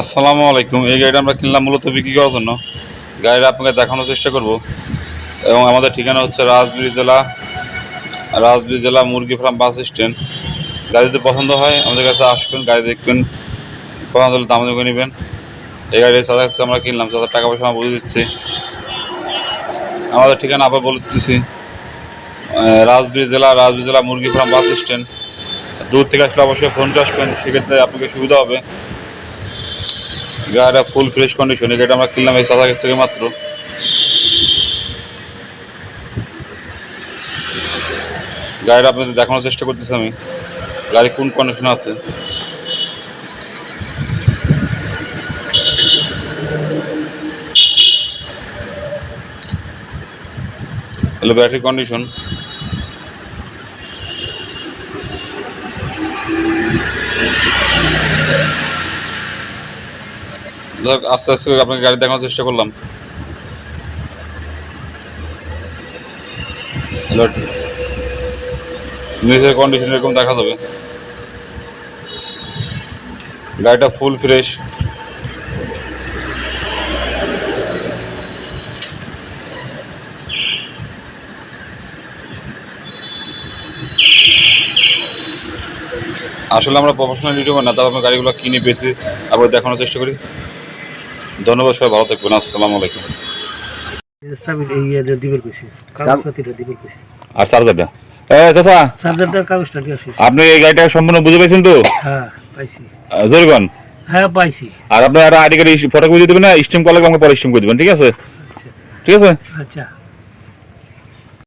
আসসালামু আলাইকুম। এই গাড়িটা আমরা কিনলাম মূলত বিক্রি করার জন্য। গাড়িটা আপনাকে দেখানোর চেষ্টা করব। এবং আমাদের ঠিকানা হচ্ছে রাজবিড়ি জেলা রাজবিড়ি জেলা মুরগি ফার্ম বাস স্ট্যান্ড। গাড়ি পছন্দ হয় আমাদের কাছে আসবেন গাড়ি দেখবেন পছন্দ হলে দাম দেখে নেবেন। এই গাড়ি চাঁদা কাছে আমরা কিনলাম চাঁদার টাকা পয়সা আমরা বুঝে দিচ্ছি। আমাদের ঠিকানা আবার বলে দিচ্ছি। আহ, রাজবিড়ি জেলা রাজবিড়ি জেলা মুরগি ফার্ম বাস স্ট্যান্ড। দূর থেকে আসলে অবশ্যই ফোনটা আসবেন সেক্ষেত্রে আপনাকে সুবিধা হবে। গাড়িটা ফুল ফ্রেশ কন্ডিশন গাড়িটা আমরা কিনলাম এই কাছ থেকে মাত্র। গাড়িটা আপনাদের দেখানোর চেষ্টা করতেছি আমি। গাড়ি কোন কন্ডিশন আছে? হলো ব্যাটারি কন্ডিশন আস্তে আস্তে করে আপনাকে গাড়ি দেখানোর চেষ্টা করলাম। নিচের কন্ডিশন এরকম দেখা যাবে। গাড়িটা ফুল ফ্রেশ আসলে আমরা প্রফেশনাল ইউটিউবার না তবে আমরা গাড়িগুলো কিনে বেশি আবার দেখানোর চেষ্টা করি। ধন্যবাদ সবাই ভালো থাকবেন আসসালামু আলাইকুম। ইয়ে আর চার্জারটা চাচা। চার্জারটার কাগজটা দিয়ে আসিস। আপনি এই গাড়িটা সম্পূর্ণ বুঝে পেয়েছেন তো? হ্যাঁ পাইছি। জরিগন হ্যাঁ পাইছি। আর আপনার আইডি কার্ড ফটো করে দেবেন না? স্টিম করলে আমাকে পরে স্টিম করে দেবেন ঠিক আছে? আচ্ছা। ঠিক আছে? আচ্ছা।